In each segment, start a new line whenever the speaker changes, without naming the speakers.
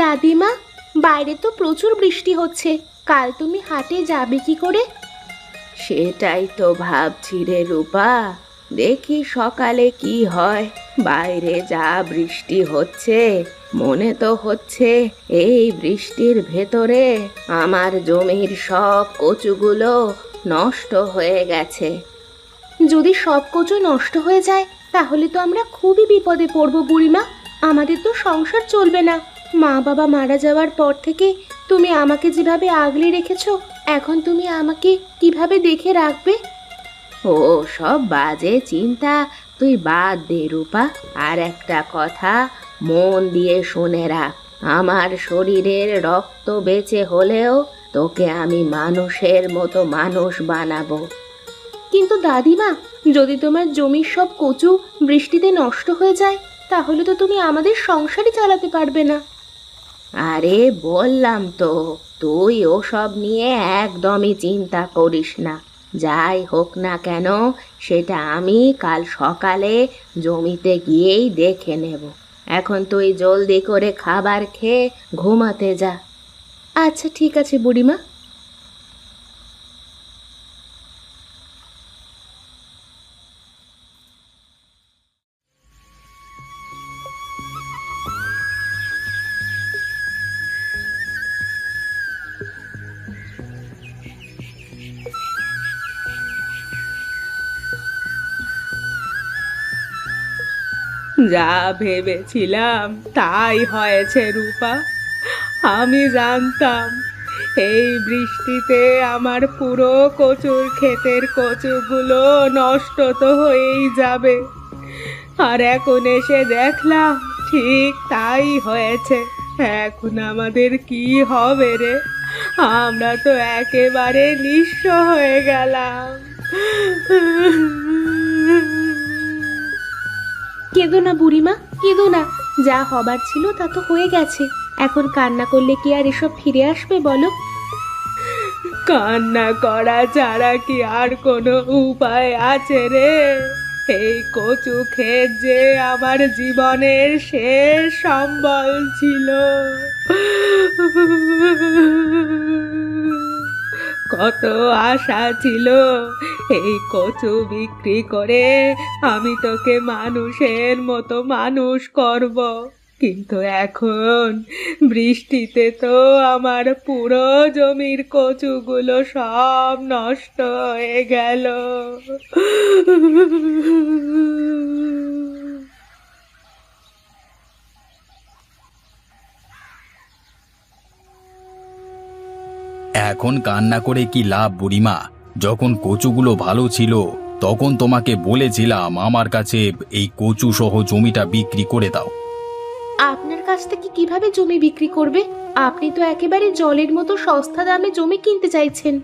দাদিমা বাইরে তো প্রচুর বৃষ্টি হচ্ছে কাল তুমি হাটে যাবে কি করে? সেটাই তো ভাবছি রে রূপা দেখি সকালে কি হয়। বাইরে যা বৃষ্টি হচ্ছে মনে তো হচ্ছে এই বৃষ্টির ভেতরে আমার জমির সব কচুগুলো নষ্ট হয়ে গেছে। যদি সব কচু নষ্ট হয়ে যায় তাহলে তো আমরা খুবই বিপদে পড়ব বুড়িমা আমাদের তো সংসার চলবে না। মা বাবা মারা যাওয়ার পর থেকে তুমি আমাকে যেভাবে আগলে রেখেছো এখন তুমি আমাকে কীভাবে দেখে রাখবে? ও সব বাজে চিন্তা। তুই বাদ দে রূপা। আর একটা কথা মন দিয়ে শুনে রাখ। আমার শরীরের রক্ত বেঁচে হলেও তোকে আমি মানুষের মতো মানুষ বানাবো। কিন্তু দাদিমা যদি তোমার জমির সব কচু বৃষ্টিতে নষ্ট হয়ে যায় তাহলে তো তুমি আমাদের সংসারই চালাতে পারবে না। আরে বললাম তো, তুই ওসব নিয়ে একদমই চিন্তা করিস না। যাই হোক না কেন, সেটা আমি কাল সকালে জমিতে গিয়েই দেখে নেব। এখন তুই জলদি করে খাবার খেয়ে ঘুমাতে যা। আচ্ছা ঠিক আছে বুড়িমা।
যা ভেবেছিলাম তাই হয়েছে, রূপা। আমি জানতাম এই বৃষ্টিতে আমার পুরো কচুর ক্ষেতের কচুগুলো নষ্ট তো হয়েই যাবে। আর এখন এসে দেখলাম ঠিক তাই হয়েছে। এখন আমাদের কি হবে রে? আমরা তো একেবারে নিঃস্ব হয়ে গেলাম।
কেঁদো না বুড়িমা, কেঁদো না। যা হবার ছিল তা তো হয়ে গেছে। এখন কান্না করলে কি আর এসব ফিরে আসবে বলো?
কান্না করা ছাড়া কি আর কোনো উপায় আছে রে? এই কচু ক্ষেত যে আমার জীবনের শেষ সম্বল ছিল। কত আশা ছিল। এই কচু বিক্রি করে আমি তোকে মানুষের মতো মানুষ করব। কিন্তু এখন বৃষ্টিতে তো আমার পুরো জমির কচুগুলো সব নষ্ট হয়ে গেল।
এখন কান্না করে কি লাভ বুড়িমা? যখন কচুগুলো ভালো ছিল তখন তোমাকে বলেছিলাম আমার কাছে এই কচু সহ জমিটা বিক্রি করে দাও।
আপনার কাছ থেকে কীভাবে জমি বিক্রি করবে? আপনি তো একেবারে জলের মতো সস্তা দামে জমি কিনতে চাইছেন।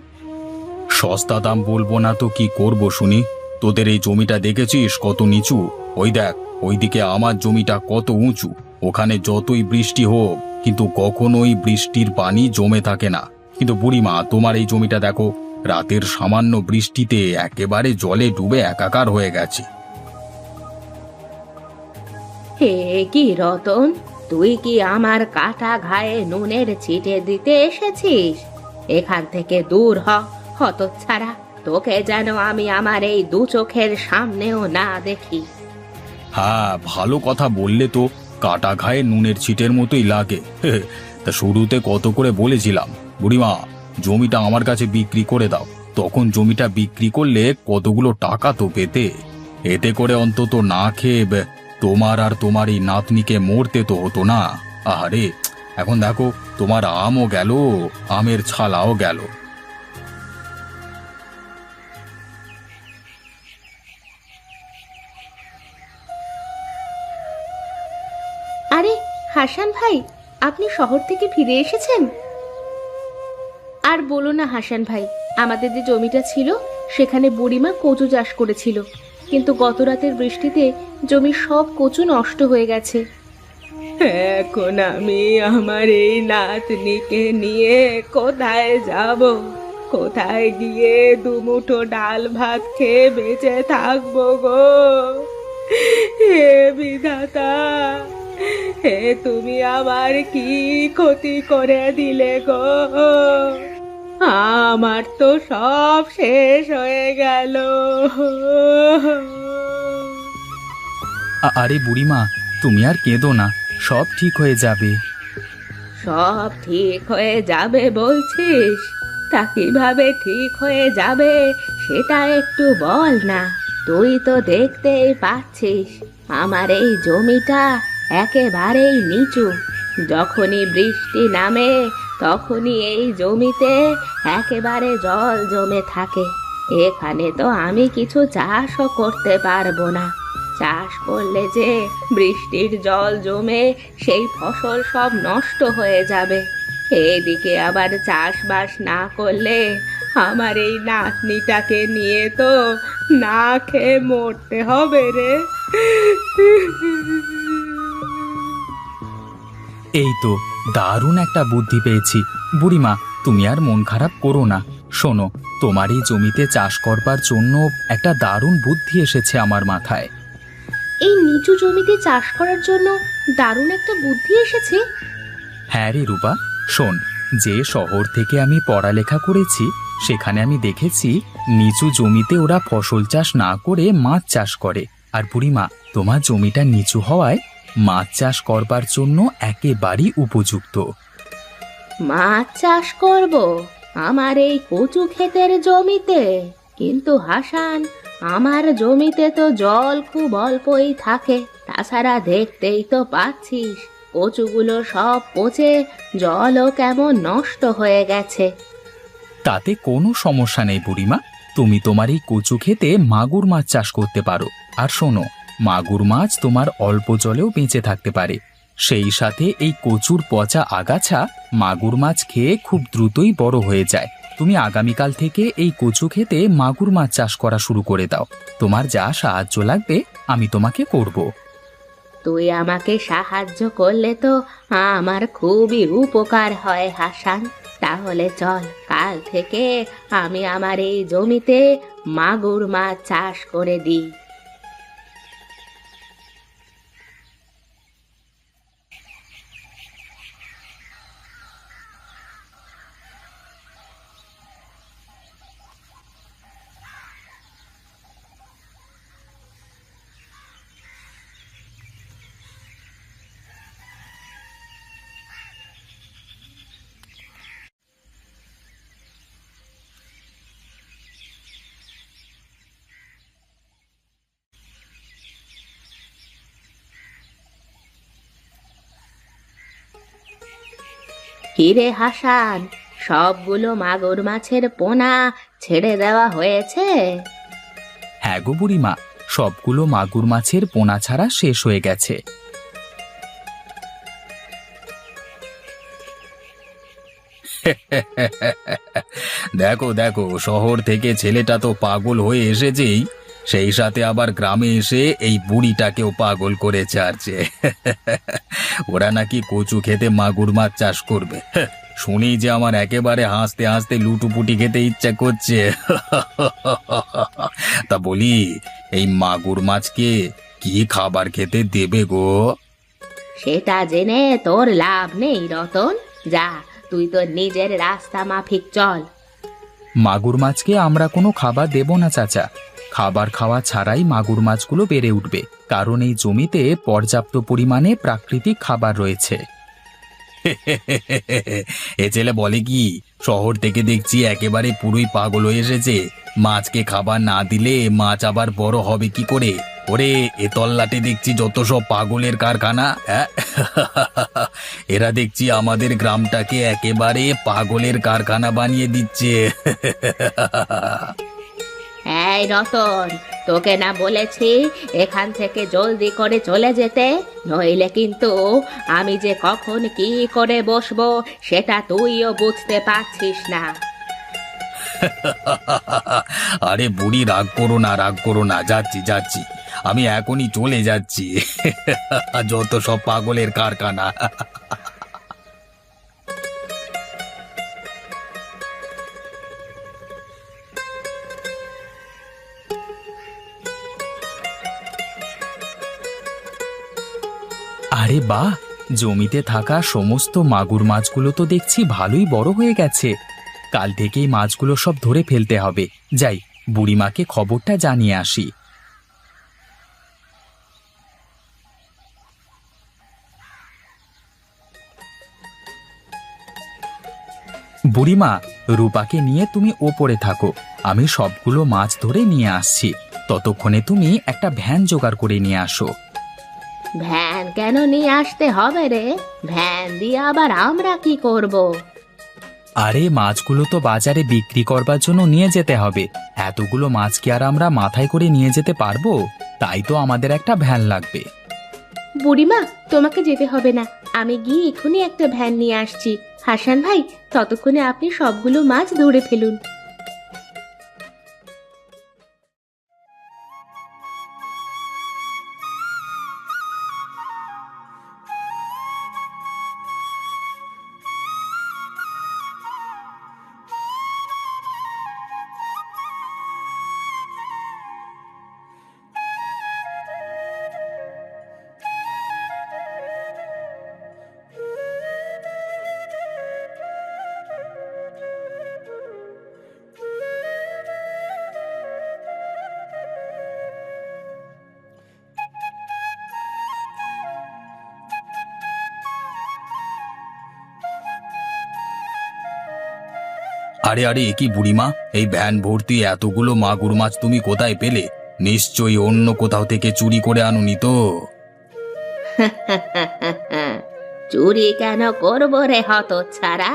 সস্তা দাম বলব না তো কি করব শুনি? তোদের এই জমিটা দেখেছিস কত নিচু? ওই দেখ ওইদিকে আমার জমিটা কত উঁচু। ওখানে যতই বৃষ্টি হোক কিন্তু কখনোই বৃষ্টির পানি জমে থাকে না। কিন্তু বুড়িমা তোমার এই জমিটা দেখো রাতের সামান্য বৃষ্টিতে একেবারে জলে ডুবে একাকার হয়ে গেছে।
হে কি রতন তুই কি আমার কাটা ঘায়ে নুনের ছিটে দিতে এসেছিস? এখান থেকে দূর হ হতচ্ছাড়া। তোকে যেন আমি আমার এই দু চোখের সামনেও না দেখি।
হ্যাঁ ভালো কথা বললে তো কাটা ঘায়ে নুনের ছিটের মতোই লাগে। তা শুরুতে কত করে বলেছিলাম। বুড়িমা, জমিটা আমার কাছে বিক্রি করে দাও। তখন জমিটা বিক্রি করলে কতগুলো টাকা তো পেতে। এতে করে অন্তত না খেয়ে তোমার আর তোমার এই নাতনিকে মরতে তো হতো না। আরে এখন দেখো, তোমার আমও গেল, আমের ছালাও গেল।
আরে, হাসান ভাই, আপনি শহর থেকে ফিরে এসেছেন? আর বলো না, হাসান ভাই, আমাদের যে জমিটা ছিল, সেখানে বুড়িমা কচু চাষ করেছিল। কিন্তু গত রাতের বৃষ্টিতে জমির সব কচু নষ্ট হয়ে গেছে।
এখন আমি আমার এই নাতনিকে নিয়ে কোথায় যাব? কোথায় গিয়ে দুমুঠো ডাল ভাত খেয়ে বেঁচে থাকব গো? হে বিধাতা, হে তুমি আমার কি ক্ষতি করে দিলে গো? আমার তো সব শেষ হয়ে গেল।
আ- আরে বুড়িমা তুমি আর কেঁদো না সব ঠিক হয়ে যাবে।
সব ঠিক হয়ে যাবে বলছিস? তা কীভাবে ঠিক হয়ে যাবে সেটা একটু বল না তুই তো দেখতেই পাচ্ছিস আমার এই জমিটা একেবারেই নিচু। যখনই বৃষ্টি নামে তখনই এই জমিতে একেবারে জল জমে থাকে। এখানে তো আমি কিছু চাষও করতে পারব না। চাষ করলে যে বৃষ্টির জল জমে সেই ফসল সব নষ্ট হয়ে যাবে। এদিকে আবার চাষবাস না করলে আমার এই নাতনিটাকে নিয়ে তো না খেয়ে মরতে হবে রে।
এই তো দারুণ একটা বুদ্ধি পেয়েছি। বুড়িমা তুমি আর মন খারাপ করো না। শোনো তোমার এই জমিতে চাষ করবার জন্য একটা দারুণ বুদ্ধি এসেছে আমার মাথায়।
এই নিচু জমিতে চাষ করার জন্য দারুণ একটা বুদ্ধি এসেছে?
হ্যাঁ রে রূপা শোন যে শহর থেকে আমি পড়ালেখা করেছি সেখানে আমি দেখেছি নিচু জমিতে ওরা ফসল চাষ না করে মাছ চাষ করে। আর বুড়িমা তোমার জমিটা নিচু হওয়ায় মাছ চাষ করবার জন্য একেবারেই উপযুক্ত।
মাছ চাষ করব আমার এই কচু ক্ষেতের জমিতে কিন্তু হাসান আমার জমিতে তো জল খুব অল্পই থাকে তাছাড়া দেখতেই তো পাচ্ছিস কচুগুলো সব পচে জলও কেমন নষ্ট হয়ে গেছে।
তাতে কোনো সমস্যা নেই বুড়িমা তুমি তোমার এই কচু খেতে মাগুর মাছ চাষ করতে পারো। আর শোনো মাগুর মাছ তোমার অল্প জলেও বেঁচে থাকতে পারে। সেই সাথে এই কচুর পচা আগাছা মাগুর মাছ খেয়ে খুব দ্রুতই বড় হয়ে যায়। তুমি আগামীকাল থেকে এই কচু খেতে মাগুর মাছ চাষ করা শুরু করে দাও। তোমার যা সাহায্য লাগবে, আমি তোমাকে করব।
তুই আমাকে সাহায্য করলে তো আমার খুবই উপকার হয়, হাসান। তাহলে চল, কাল থেকে আমি আমার এই জমিতে মাগুর মাছ চাষ করে দিই। কিরে হাসান। সবগুলো মাগুর মাছের পোনা ছেড়ে দেওয়া হয়েছে।
হ্যাঁ গো বুড়িমা, সবগুলো মাগুর মাছের পোনা ছাড়া শেষ হয়ে গেছে। দেখো দেখো, শহর থেকে ছেলেটা তো পাগল হয়ে এসেছেই। সেই সাথে আবার গ্রামে এসে এই বুড়িটাকেও পাগল করে ছাড়ছে। ওরা নাকি কচু খেতে মাগুর মাছ চাষ করবে। শুনি যে আমার একেবারে হাসতে হাসতে লুটুপুটি খেতে ইচ্ছা করছে। তা বলি এই মাগুর মাছকে কি খাবার খেতে দেবে গো?
সেটা জেনে তোর লাভ নেই রতন। যা তুই তো নিজের রাস্তা মাফিক চল।
মাগুর মাছকে আমরা কোনো খাবার দেব না চাচা। খাবার খাওয়া ছাড়াই মাগুর মাছগুলো বেড়ে উঠবে, কারণ এই জমিতে পর্যাপ্ত পরিমাণে প্রাকৃতিক খাবার রয়েছে। এ ছেলে বলে কি? শহর থেকে দেখছি একেবারে পুরোই পাগল হয়ে এসেছে। মাছকে খাবার না দিলে মাছ আবার বড় হবে কি করে? ওরে, এ তল্লাটে দেখছি যত সব পাগলের কারখানা হ্যাঁ? এরা দেখছি আমাদের গ্রামটাকে একেবারে পাগলের কারখানা বানিয়ে দিচ্ছে।
এই রতন, তোকে না বলেছি এখান থেকে জলদি করে চলে যেতে? নইলে কিন্তু আমি যে কখন কি করে বসবো, সেটা তুইও বুঝতে পারছিস না।
আরে বুড়ি, রাগ করো না, রাগ করো না, যাচ্ছি যাচ্ছি। আমি এখনই চলে যাচ্ছি। যত সব পাগলের কারখানা।
আরে বাহ, জমিতে থাকা সমস্ত মাগুর মাছগুলো তো দেখছি ভালোই বড় হয়ে গেছে। কাল থেকেই মাছগুলো সব ধরে ফেলতে হবে। যাই, বুড়িমাকে খবরটা জানিয়ে আসি। বুড়িমা, রূপাকে নিয়ে তুমি ওপরে থাকো। আমি সবগুলো মাছ ধরে নিয়ে আসছি। ততক্ষণে তুমি একটা ভ্যান জোগাড় করে নিয়ে আসো।
ভ্যান কেন নিয়ে আসতে হবে রে? ভ্যান দিয়ে আবার আমরা কি করব?
আরে মাছগুলো তো বাজারে বিক্রি করবার জন্য নিয়ে যেতে হবে। এতগুলো মাছ কি আর আমরা মাথায় করে নিয়ে যেতে পারব? তাই তো আমাদের একটা ভ্যান লাগবে।
বুড়িমা তোমাকে যেতে হবে না। আমি গিয়ে এখনই একটা ভ্যান নিয়ে আসছি। হাসান ভাই ততক্ষণে আপনি সবগুলো মাছ ধরে ফেলুন।
আরে আরে, এ কি বুড়িমা? এই ভ্যান ভর্তি এতগুলো মাগুর মাছ তুমি কোথায় পেলে? নিশ্চয়ই অন্য কোথাও থেকে চুরি করে আনুনি তো।
চুরি কেন করব রে হত ছাড়া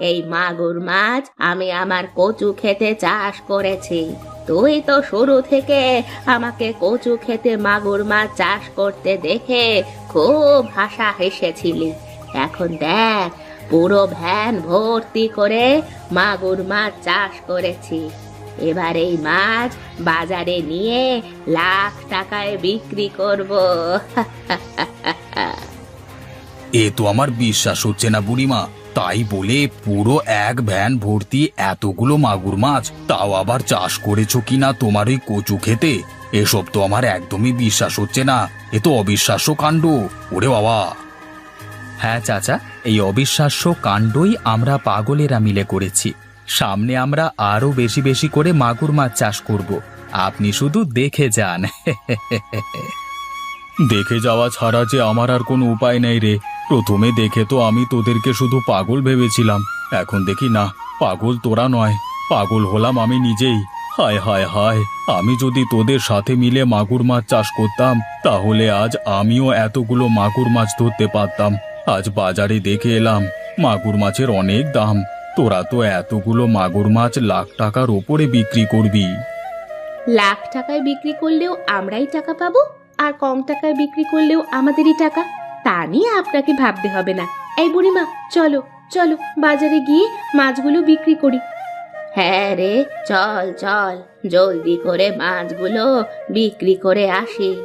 এই মাগুর মাছ আমি আমার কচু খেতে চাষ করেছি। তুই তো শুরু থেকে আমাকে কচু খেতে মাগুর মাছ চাষ করতে দেখে খুব হাসা হেসেছিলি। এখন দেখ পুরো ভ্যান ভর্তি করে মাগুর মাছ চাষ করেছি। এবার এই মাছ বাজারে নিয়ে লাখ টাকায় বিক্রি করব।
এ তো আমার বিশ্বাস হচ্ছে না বুড়িমা। তাই বলে পুরো এক ভ্যান ভর্তি এতগুলো মাগুর মাছ তাও আবার চাষ করেছ কিনা তোমার ওই কচু খেতে? এসব তো আমার একদমই বিশ্বাস হচ্ছে না। এ তো অবিশ্বাস্য কাণ্ড। ওরে বাবা।
হ্যাঁ চাচা, এই অবিশ্বাস্য কাণ্ডই আমরা পাগলেরা মিলে করেছি। সামনে আমরা আরও বেশি বেশি করে মাগুর মাছ চাষ করব। আপনি শুধু দেখে যান।
দেখে যাওয়া ছাড়া যে আমার আর কোনো উপায় নেই রে। প্রথমে দেখে তো আমি তোদেরকে শুধু পাগল ভেবেছিলাম। এখন দেখি না, পাগল তোরা নয়, পাগল হলাম আমি নিজেই। হায় হায় হায়, আমি যদি তোদের সাথে মিলে মাগুর মাছ চাষ করতাম, তাহলে আজ আমিও এতগুলো মাগুর মাছ ধরতে পারতাম। আজ বাজারে দেখে এলাম মাগুর মাছের অনেক দাম। তোরা তো এতগুলো মাগুর মাছ লাখ টাকার ওপরে বিক্রি করবি।
লাখ টাকায় বিক্রি করলেও আমরাই টাকা পাবো আর কম টাকায় বিক্রি করলেও আমাদেরই টাকা। তা নিয়ে আপনাকে ভাবতে হবে না। এই বুড়িমা চলো চলো বাজারে গিয়ে মাছগুলো বিক্রি করি। হ্যাঁ রে চল চল জলদি করে মাছগুলো বিক্রি করে আসি।